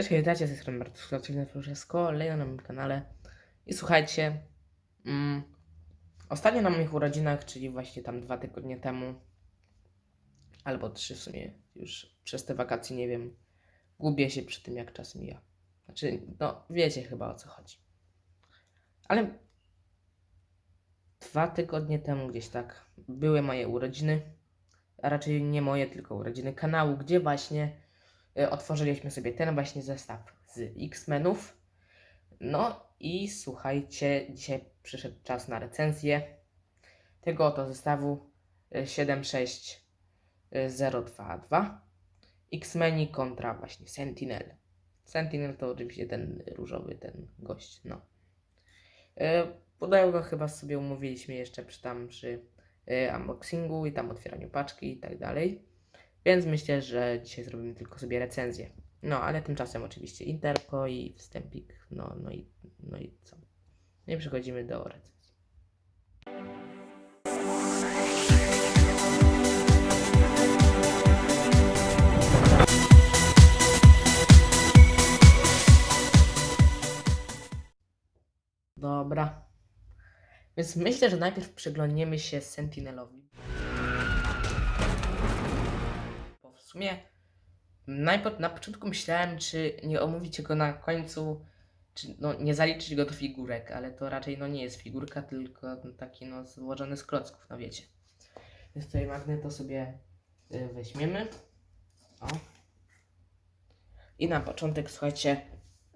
Cześć, witajcie, z tej strony Bartosz Krawczyk, to już jest kolejny na moim kanale. I słuchajcie, mm, ostatnio na moich urodzinach, czyli właśnie tam dwa tygodnie temu, albo trzy w sumie, już przez te wakacje, nie wiem, gubię się przy tym, jak czas mija. Znaczy, no, wiecie chyba o co chodzi. Ale dwa tygodnie temu gdzieś tak były moje urodziny, a raczej nie moje, tylko urodziny kanału, gdzie właśnie otworzyliśmy sobie ten właśnie zestaw z X-Menów. No i słuchajcie, dzisiaj przyszedł czas na recenzję tego oto zestawu y, 76022 X-Meni kontra właśnie Sentinel. Sentinel to oczywiście ten różowy, ten gość, no. Y, go chyba sobie umówiliśmy jeszcze przy tam przy y, unboxingu i tam otwieraniu paczki i tak dalej. Więc myślę, że dzisiaj zrobimy tylko sobie recenzję. No, ale tymczasem oczywiście interko i wstępik, no, no i, no i co? No i przechodzimy do recenzji. Dobra. Więc myślę, że najpierw przyglądniemy się Sentinelowi. Sumie najpo, na początku myślałem, czy nie omówić go na końcu, czy no, nie zaliczyć go do figurek, ale to raczej no, nie jest figurka, tylko taki no, złożony z klocków, no wiecie. Więc tutaj magneto sobie y, weźmiemy. O. I na początek, słuchajcie,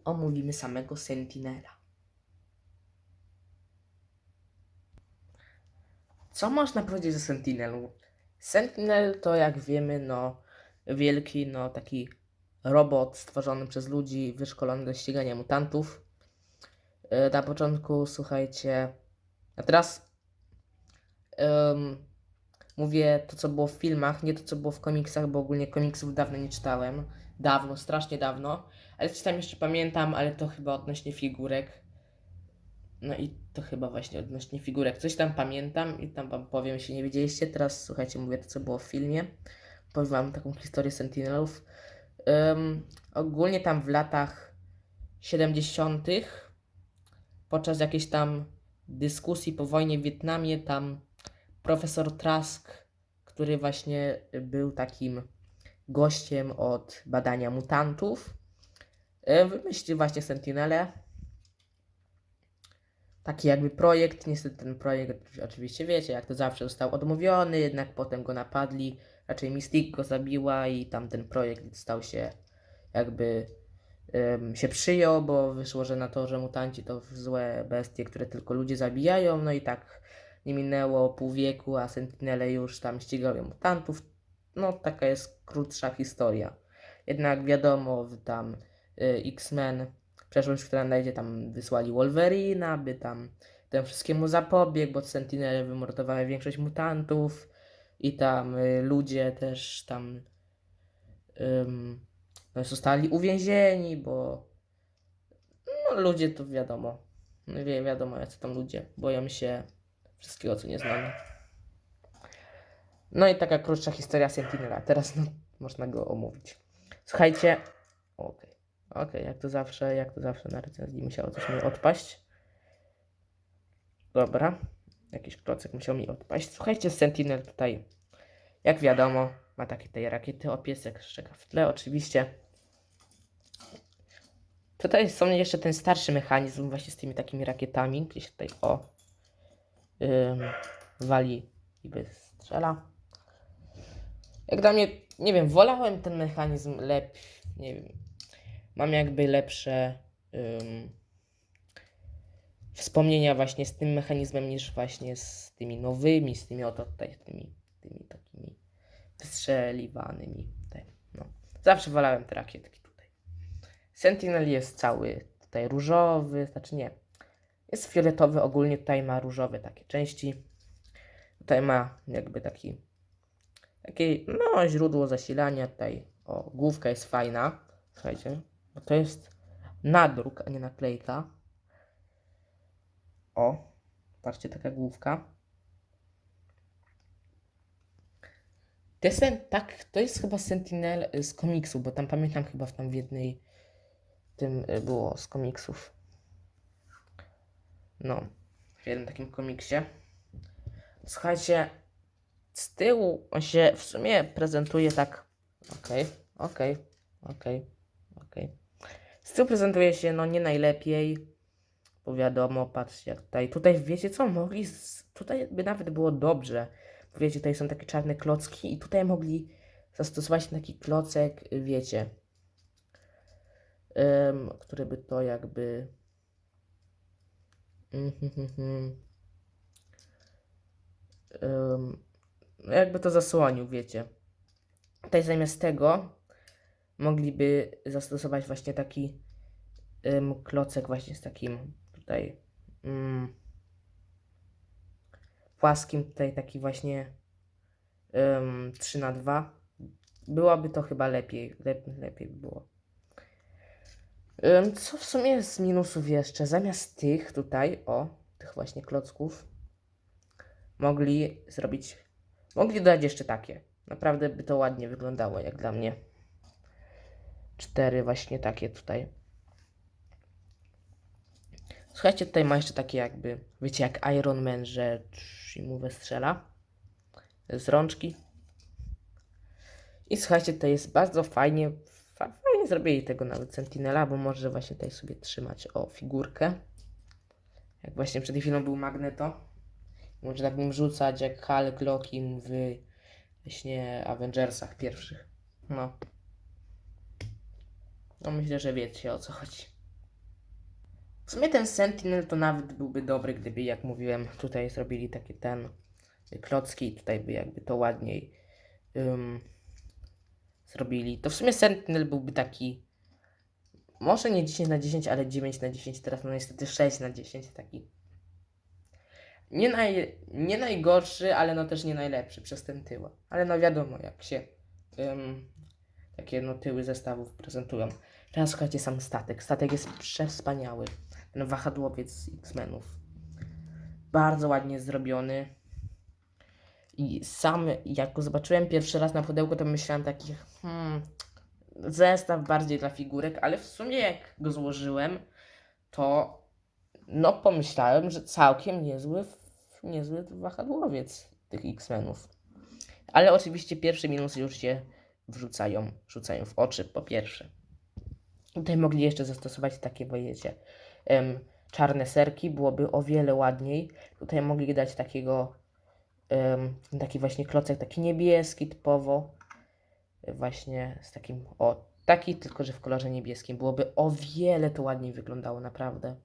omówimy samego Sentinela. Co można powiedzieć o Sentinelu? Sentinel to, jak wiemy, no, wielki, no, taki robot stworzony przez ludzi, wyszkolony do ścigania mutantów. E, Na początku, słuchajcie, a teraz em, mówię to, co było w filmach, nie to, co było w komiksach, bo ogólnie komiksów dawno nie czytałem. Dawno, strasznie dawno. Ale coś tam jeszcze pamiętam, ale to chyba odnośnie figurek. No i to chyba właśnie odnośnie figurek. Coś tam pamiętam i tam wam powiem, jeśli nie wiedzieliście. Teraz słuchajcie, mówię to, co było w filmie. Wam taką historię Sentinelów. Ym, ogólnie tam w latach 70. podczas jakiejś tam dyskusji po wojnie w Wietnamie, tam profesor Trask, który właśnie był takim gościem od badania mutantów, y, wymyślił właśnie Sentinelę taki jakby projekt. Niestety ten projekt, oczywiście wiecie, jak to zawsze został odmówiony, jednak potem go napadli. Raczej Mystique go zabiła i tam ten projekt stał się jakby em, się przyjął, bo wyszło, że na to, że mutanci to złe bestie, które tylko ludzie zabijają. No i tak nie minęło pół wieku, a Sentinele już tam ścigały mutantów. No taka jest krótsza historia. Jednak wiadomo, tam y, X-Men przeszłość, która nadejdzie, tam wysłali Wolverina, by tam temu wszystkiemu zapobiegł, bo Sentinele wymordowały większość mutantów i tam y, ludzie też tam no, zostali uwięzieni, bo no, ludzie to wiadomo, no, wie, wiadomo jacy tam ludzie, boją się wszystkiego, co nie znamy. No i taka krótsza historia Sentinela. Teraz no, można go omówić. Słuchajcie, okej. Okej, jak to zawsze, jak to zawsze na recenzji musiało coś mi odpaść. Dobra, jakiś klocek musiał mi odpaść. Słuchajcie, Sentinel tutaj, jak wiadomo, ma takie tej rakiety, o piesek szczeka w tle oczywiście. Tutaj są jeszcze ten starszy mechanizm właśnie z tymi takimi rakietami, gdzieś tutaj o ym, wali i wystrzela. Jak dla mnie, nie wiem, wolałem ten mechanizm lepiej, nie wiem, mam jakby lepsze ym, wspomnienia właśnie z tym mechanizmem niż właśnie z tymi nowymi, z tymi oto tutaj, tymi, tymi takimi wystrzeliwanymi. Tutaj, no. Zawsze wolałem te rakietki tutaj. Sentinel jest cały tutaj różowy, znaczy nie, jest fioletowy, ogólnie tutaj ma różowe takie części. Tutaj ma jakby taki takie no źródło zasilania tutaj. O, główka jest fajna. Słuchajcie, bo to jest nadruk, a nie naklejka. O, patrzcie, taka główka. Ten- tak, to jest chyba Sentinel y, z komiksu, bo tam pamiętam chyba w tam w jednej tym y, było z komiksów. No, w jednym takim komiksie. Słuchajcie, z tyłu on się w sumie prezentuje tak. Okej, okej, okej, okej. Z tyłu prezentuje się no nie najlepiej. Bo wiadomo, patrzcie tutaj. Tutaj wiecie co? Mogli. Tutaj by nawet było dobrze. Bo wiecie, tutaj są takie czarne klocki i tutaj mogli zastosować taki klocek, wiecie. em, który by to jakby. No jakby to zasłonił, wiecie. Tutaj zamiast tego mogliby zastosować właśnie taki em, klocek właśnie z takim tutaj mm, płaskim, tutaj taki właśnie um, 3 na 2 Byłoby to chyba lepiej, lep, lepiej by było. Em, co w sumie z minusów jeszcze? Zamiast tych tutaj, o, tych właśnie klocków, mogli zrobić, mogli dodać jeszcze takie. Naprawdę by to ładnie wyglądało, jak dla mnie. Cztery właśnie takie tutaj. Słuchajcie, tutaj ma jeszcze takie jakby, wiecie, jak Iron Man, że mu strzela z rączki. I słuchajcie, to jest bardzo fajnie, fa fajnie zrobili tego nawet Sentinela, bo może właśnie tutaj sobie trzymać o figurkę. Jak właśnie przed chwilą był Magneto. Może tak nim rzucać jak Hulk, Loki w właśnie Avengersach pierwszych. No. No myślę, że wiecie o co chodzi. W sumie ten Sentinel to nawet byłby dobry, gdyby, jak mówiłem, tutaj zrobili takie ten klocki, tutaj by jakby to ładniej ym, zrobili. To w sumie Sentinel byłby taki, może nie 10 na 10, ale 9 na 10, teraz no niestety 6 na 10, taki nie, naj, nie najgorszy, ale no też nie najlepszy przez ten tył. Ale no wiadomo, jak się ym, takie no tyły zestawów prezentują. Teraz słuchajcie, sam statek. Statek jest przewspaniały. Ten wahadłowiec z X-Menów. Bardzo ładnie zrobiony. I sam, jak go zobaczyłem pierwszy raz na pudełku, to myślałem taki, hmm, zestaw bardziej dla figurek, ale w sumie jak go złożyłem, to no pomyślałem, że całkiem niezły, niezły wahadłowiec tych X-Menów. Ale oczywiście pierwsze minusy już się wrzucają, rzucają w oczy, po pierwsze. Tutaj mogli jeszcze zastosować takie, wiecie, em, czarne serki, byłoby o wiele ładniej. Tutaj mogli dać takiego, em, taki właśnie klocek, taki niebieski typowo, właśnie z takim, o, taki tylko, że w kolorze niebieskim. Byłoby o wiele to ładniej wyglądało, naprawdę.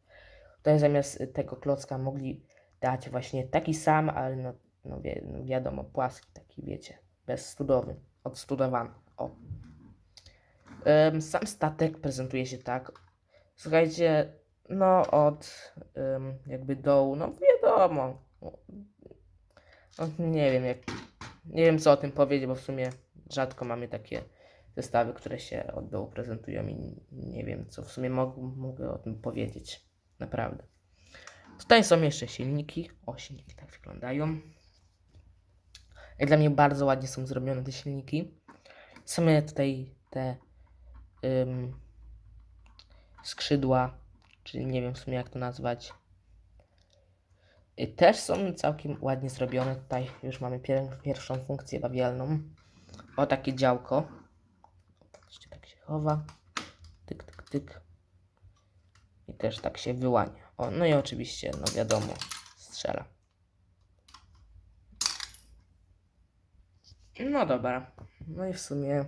Tutaj zamiast tego klocka mogli dać właśnie taki sam, ale no, no, wi no wiadomo, płaski taki, wiecie, bezstudowy, odstudowany. O. Sam statek prezentuje się tak. Słuchajcie, no od ym, jakby dołu, no wiadomo. No, nie wiem, jak, nie wiem co o tym powiedzieć, bo w sumie rzadko mamy takie zestawy, które się od dołu prezentują i nie wiem co w sumie mog mogę o tym powiedzieć. Naprawdę. Tutaj są jeszcze silniki. O, silniki tak wyglądają. Jak dla mnie bardzo ładnie są zrobione te silniki. Same tutaj te ym, skrzydła, czyli nie wiem w sumie jak to nazwać. Y, Też są całkiem ładnie zrobione. Tutaj już mamy pier pierwszą funkcję bawialną. O takie działko. Patrzcie, tak się chowa. Tyk, tyk, tyk. I też tak się wyłania. O, no i oczywiście, no wiadomo, strzela. No dobra. No i w sumie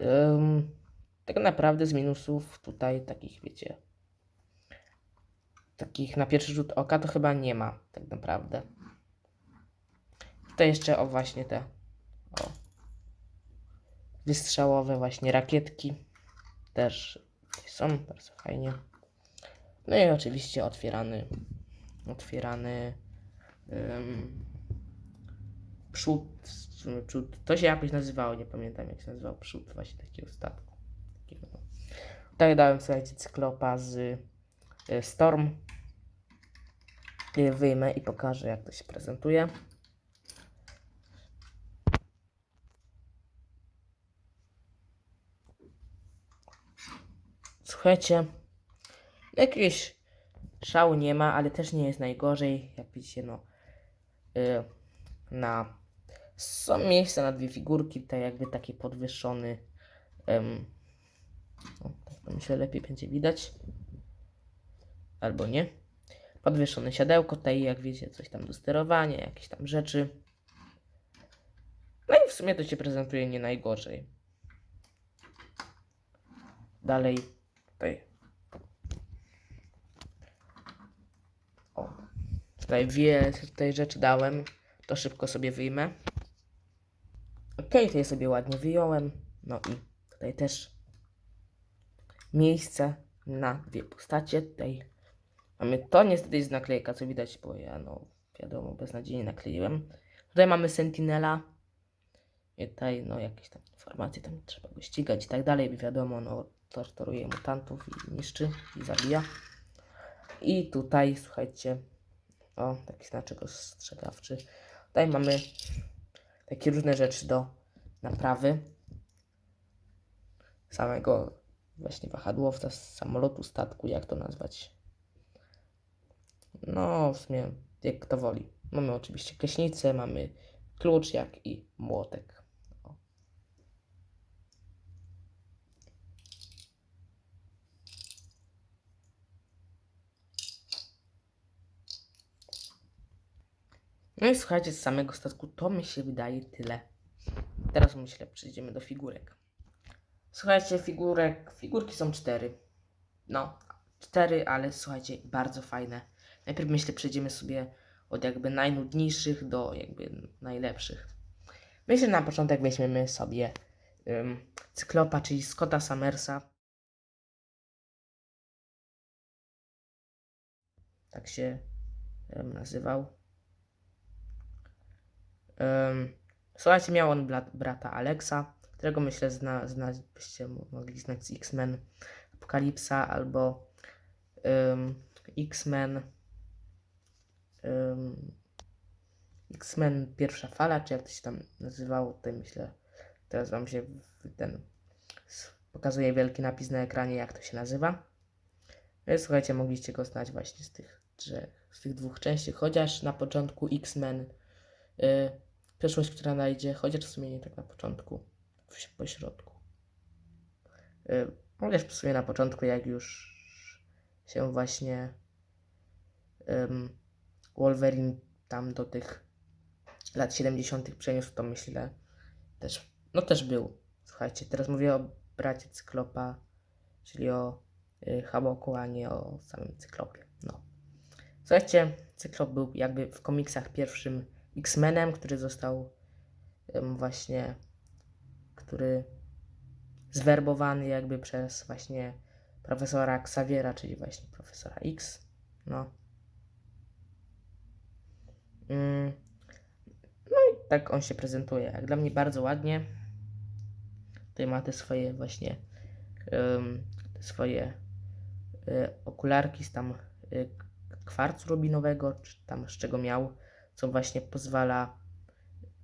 ym, tak naprawdę z minusów tutaj takich, wiecie, takich na pierwszy rzut oka to chyba nie ma, tak naprawdę. Tutaj jeszcze o właśnie te o, wystrzałowe właśnie rakietki też są bardzo fajnie. No i oczywiście otwierany, otwierany przód, przód, to się jakoś nazywało, nie pamiętam jak się nazywał, przód właśnie takiego statku. No. Tutaj dałem, słuchajcie, cyklopa z y, Storm. Y, Wyjmę i pokażę jak to się prezentuje. Słuchajcie, jakiegoś szału nie ma, ale też nie jest najgorzej. Jak widzicie, no, y, na są miejsca na dwie figurki, tutaj jakby taki podwyższony. O, tak to myślę lepiej będzie widać. Albo nie. Podwyższone siadełko, tutaj jak wiecie, coś tam do sterowania, jakieś tam rzeczy. No i w sumie to się prezentuje nie najgorzej. Dalej tutaj. O. Tutaj wie, tutaj rzeczy dałem. To szybko sobie wyjmę. Ok, tutaj sobie ładnie wyjąłem. No i tutaj też miejsce na dwie postacie. Tutaj mamy to, niestety jest naklejka, co widać, bo ja no wiadomo, beznadziejnie nakleiłem. Tutaj mamy Sentinela. I tutaj no jakieś tam informacje, tam trzeba go ścigać i tak dalej, wiadomo, no torturuje mutantów i niszczy i zabija. I tutaj, słuchajcie, o, taki znaczek ostrzegawczy. Tutaj mamy takie różne rzeczy do naprawy samego właśnie wahadłowca z samolotu, statku, jak to nazwać. No, w sumie, jak kto woli. Mamy oczywiście gaśnicę, mamy klucz, jak i młotek. O. No i słuchajcie, z samego statku to mi się wydaje tyle. Teraz myślę, przejdziemy do figurek. Słuchajcie, figurek, figurki są cztery. No, cztery, ale słuchajcie, bardzo fajne. Najpierw myślę, przejdziemy sobie od jakby najnudniejszych do jakby najlepszych. Myślę, na początek weźmiemy sobie ym, Cyklopa, czyli Scotta Summersa. Tak się ym, nazywał. Ym, słuchajcie, miał on brat, brata Alexa, którego myślę zna, znać, byście mogli znać z X-Men Apokalipsa albo ym, X-Men ym, X-Men pierwsza fala, czy jak to się tam nazywało, tutaj myślę, teraz wam się ten pokazuje wielki napis na ekranie, jak to się nazywa. No i słuchajcie, mogliście go znać właśnie z tych, trzech, z tych dwóch części, chociaż na początku X-Men y, przyszłość, która najdzie, chociaż w sumie nie tak na początku, po środku. Chociaż w sumie na początku, jak już się właśnie Wolverine tam do tych lat 70. przeniósł, to myślę też, no też był. Słuchajcie, teraz mówię o bracie Cyklopa, czyli o y, Haboku, a nie o samym Cyklopie. No. Słuchajcie, Cyklop był jakby w komiksach pierwszym X-Menem, który został właśnie, który zwerbowany jakby przez właśnie profesora Xaviera, czyli właśnie profesora X. No. Mm. No i tak on się prezentuje. Jak dla mnie bardzo ładnie. Tutaj ma te swoje właśnie te swoje y, okularki z tam y, kwarcu rubinowego, czy tam z czego miał, co właśnie pozwala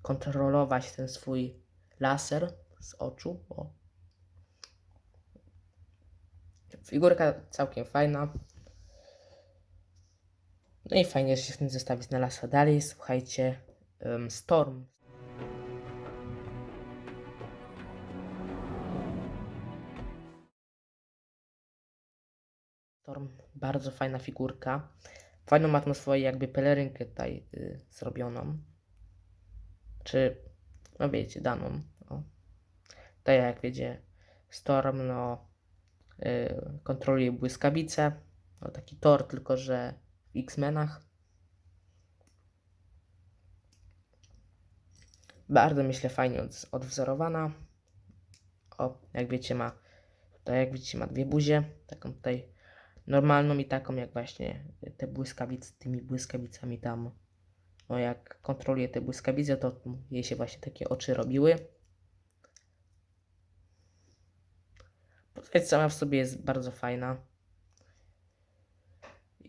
kontrolować ten swój laser z oczu. O. Figurka całkiem fajna. No i fajnie, że się w tym zestawie znalazła. Dalej słuchajcie, ym, Storm. Storm, bardzo fajna figurka. Fajną ma jakby pelerynkę tutaj y, zrobioną. Czy, no wiecie, daną. Tutaj jak wiecie, Storm, no, y, kontroluje błyskawice. No, taki tor, tylko że w X-Menach. Bardzo myślę fajnie od, odwzorowana. O, jak wiecie ma tutaj jak widzicie ma dwie buzie, taką tutaj normalną i taką jak właśnie te błyskawice, tymi błyskawicami tam. No jak kontroluje te błyskawice, to jej się właśnie takie oczy robiły. Postać sama w sobie jest bardzo fajna.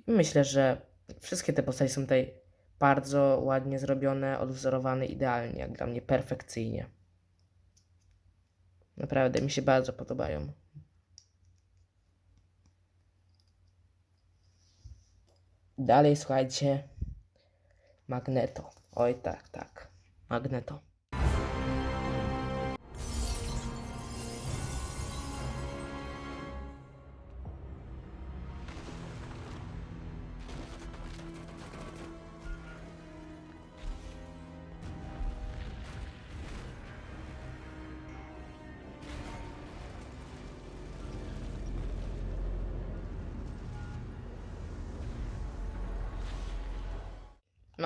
Myślę, że wszystkie te postacie są tutaj bardzo ładnie zrobione, odwzorowane idealnie, jak dla mnie perfekcyjnie. Naprawdę mi się bardzo podobają. Dalej słuchajcie, Magneto. Oj tak, tak. Magneto.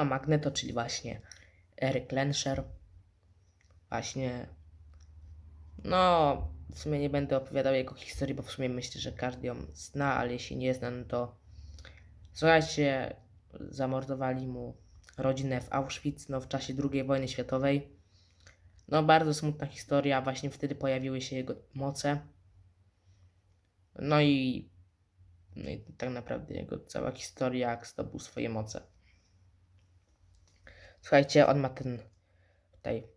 Magneto, czyli właśnie Eric Lensher. Właśnie. No, w sumie nie będę opowiadał jego historii, bo w sumie myślę, że każdy ją zna, ale jeśli nie zna, no to słuchajcie, zamordowali mu rodzinę w Auschwitz, no w czasie II wojny światowej. No, bardzo smutna historia, właśnie wtedy pojawiły się jego moce. No i, no i tak naprawdę jego cała historia, jak zdobył swoje moce. Słuchajcie, on ma ten tutaj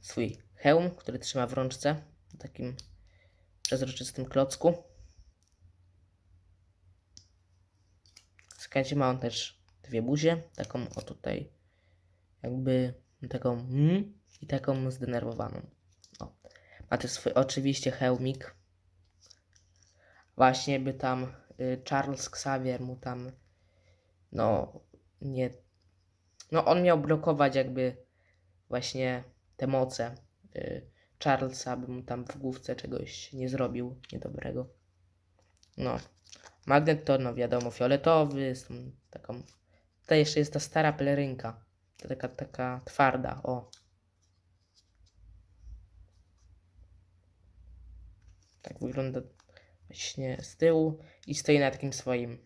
swój hełm, który trzyma w rączce, w takim przezroczystym klocku. Słuchajcie, ma on też dwie buzie, taką o tutaj jakby taką mm, i taką zdenerwowaną. O. Ma też swój oczywiście hełmik. Właśnie by tam y, Charles Xavier mu tam no nie no on miał blokować jakby właśnie te moce y, Charlesa, mu tam w główce czegoś nie zrobił niedobrego. No. Magnet to, no wiadomo, fioletowy, z taką... Tutaj jeszcze jest ta stara pelerynka. Taka, taka twarda, o. Tak wygląda właśnie z tyłu i stoi na takim swoim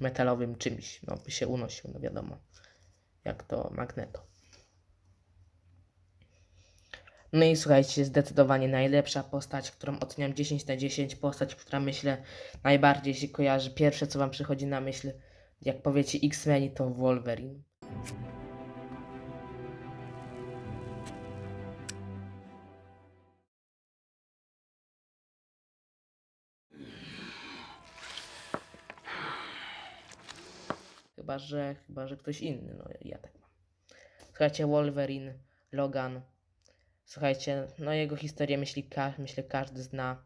metalowym czymś, no by się unosił, no wiadomo jak to Magneto. No i słuchajcie, zdecydowanie najlepsza postać, którą oceniam 10 na 10, postać, która myślę najbardziej się kojarzy. Pierwsze, co wam przychodzi na myśl, jak powiecie X-Meni, to Wolverine. Chyba, że, chyba, że ktoś inny, no ja tak mam. Słuchajcie, Wolverine, Logan. Słuchajcie, no jego historię myśli, ka- myślę każdy zna.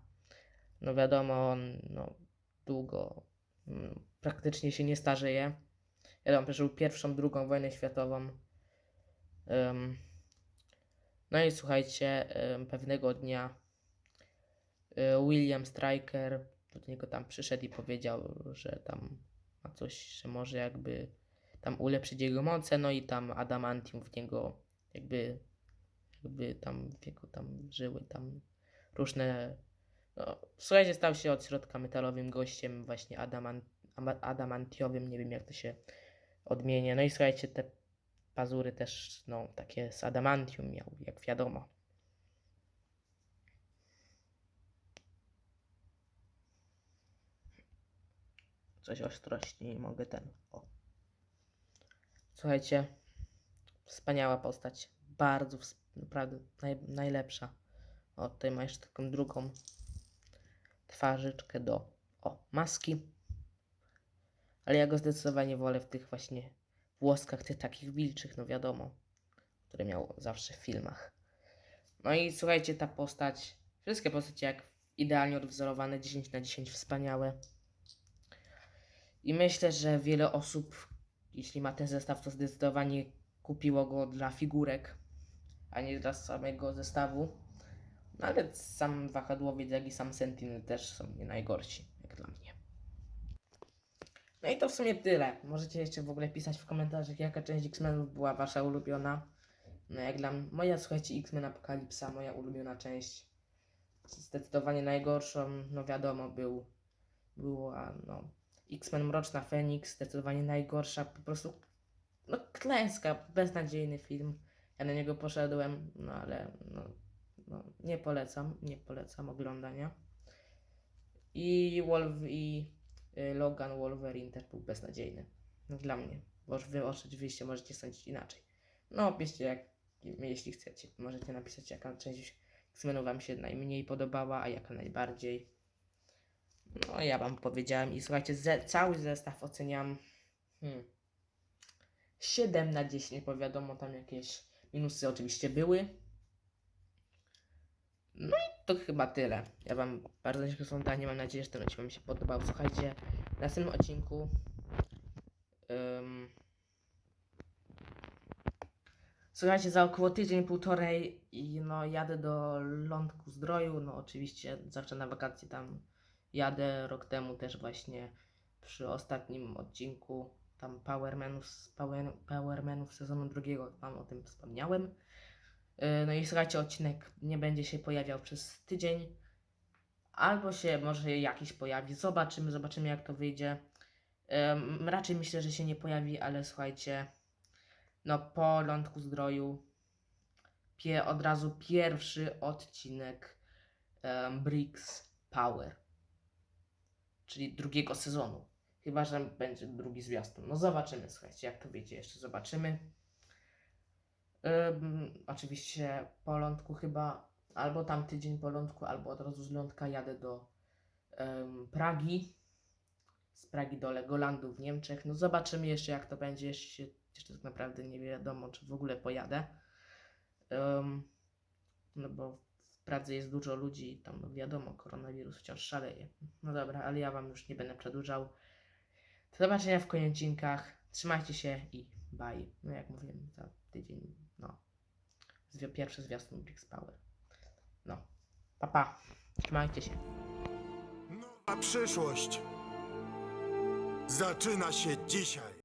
No wiadomo, on no, długo, mm, praktycznie się nie starzeje. Wiadomo, przeżył pierwszą, drugą wojnę światową. Ym, no i słuchajcie, ym, pewnego dnia y, William Stryker do niego tam przyszedł i powiedział, że tam ma coś, że może jakby tam ulepszyć jego moce, no i tam adamantium w niego jakby, jakby tam w jego tam żyły tam różne, no słuchajcie, stał się od środka metalowym gościem właśnie adamant, ama- adamantiowym, nie wiem jak to się odmienia, no i słuchajcie, te pazury też, no takie z adamantium miał, jak wiadomo. Coś ostrości, mogę ten. O. Słuchajcie, wspaniała postać. Bardzo, naprawdę naj, najlepsza. O, tutaj ma jeszcze taką drugą twarzyczkę do o, maski. Ale ja go zdecydowanie wolę w tych właśnie włoskach, tych takich wilczych, no wiadomo, które miał zawsze w filmach. No i słuchajcie, ta postać, wszystkie postacie jak idealnie odwzorowane, 10 na 10 wspaniałe. I myślę, że wiele osób, jeśli ma ten zestaw, to zdecydowanie kupiło go dla figurek, a nie dla samego zestawu. No ale sam wahadłowiec, jak i sam Sentinel też są nie najgorsi, jak dla mnie. No i to w sumie tyle. Możecie jeszcze w ogóle pisać w komentarzach, jaka część X-Menów była wasza ulubiona. No jak dla mnie, moja słuchajcie, X-Men Apokalipsa, moja ulubiona część. Zdecydowanie najgorszą, no wiadomo, był, była, no, X-Men Mroczna Feniks, zdecydowanie najgorsza, po prostu no klęska, beznadziejny film. Ja na niego poszedłem, no ale no, no, nie polecam, nie polecam oglądania. I Wolf i y, Logan Wolverine też był beznadziejny. No, dla mnie, bo wy oczywiście możecie sądzić inaczej. No piszcie jak, jeśli chcecie, możecie napisać jaka część X-Menów wam się najmniej podobała, a jaka najbardziej. No ja wam powiedziałem i słuchajcie, ze, cały zestaw oceniam hmm, 7 na 10, bo wiadomo tam jakieś minusy oczywiście były. No i to chyba tyle. Ja wam bardzo dziękuję za oglądanie, mam nadzieję, że ten odcinek wam się podobał. Słuchajcie, w następnym odcinku ym, Słuchajcie, za około tydzień, półtorej i no jadę do Lądku Zdroju, no oczywiście zawsze na wakacje tam jadę, rok temu też właśnie przy ostatnim odcinku tam Powermanów, Power, Powermanów sezonu drugiego, tam o tym wspomniałem. Yy, No i słuchajcie, odcinek nie będzie się pojawiał przez tydzień, albo się może jakiś pojawi, zobaczymy, zobaczymy jak to wyjdzie. Ym, Raczej myślę, że się nie pojawi, ale słuchajcie, no po Lądku Zdroju pie, od razu pierwszy odcinek um, Bricks Power, czyli drugiego sezonu. Chyba, że będzie drugi zwiastun. No zobaczymy, słuchajcie, jak to wyjdzie, jeszcze zobaczymy. Ym, oczywiście po lądku chyba, albo tam tydzień po lądku, albo od razu z lądka jadę do em, Pragi. Z Pragi do Legolandu w Niemczech. No zobaczymy jeszcze jak to będzie. Jeszcze, jeszcze tak naprawdę nie wiadomo, czy w ogóle pojadę. Em, no bo w Pradze jest dużo ludzi tam no wiadomo, koronawirus wciąż szaleje. No dobra, ale ja wam już nie będę przedłużał. Do zobaczenia w kolejnych odcinkach. Trzymajcie się i bye. No jak mówiłem, za tydzień, no. Zwi- pierwszy zwiastun Bricks Power. No. Pa, pa. Trzymajcie się. Nowa przyszłość zaczyna się dzisiaj.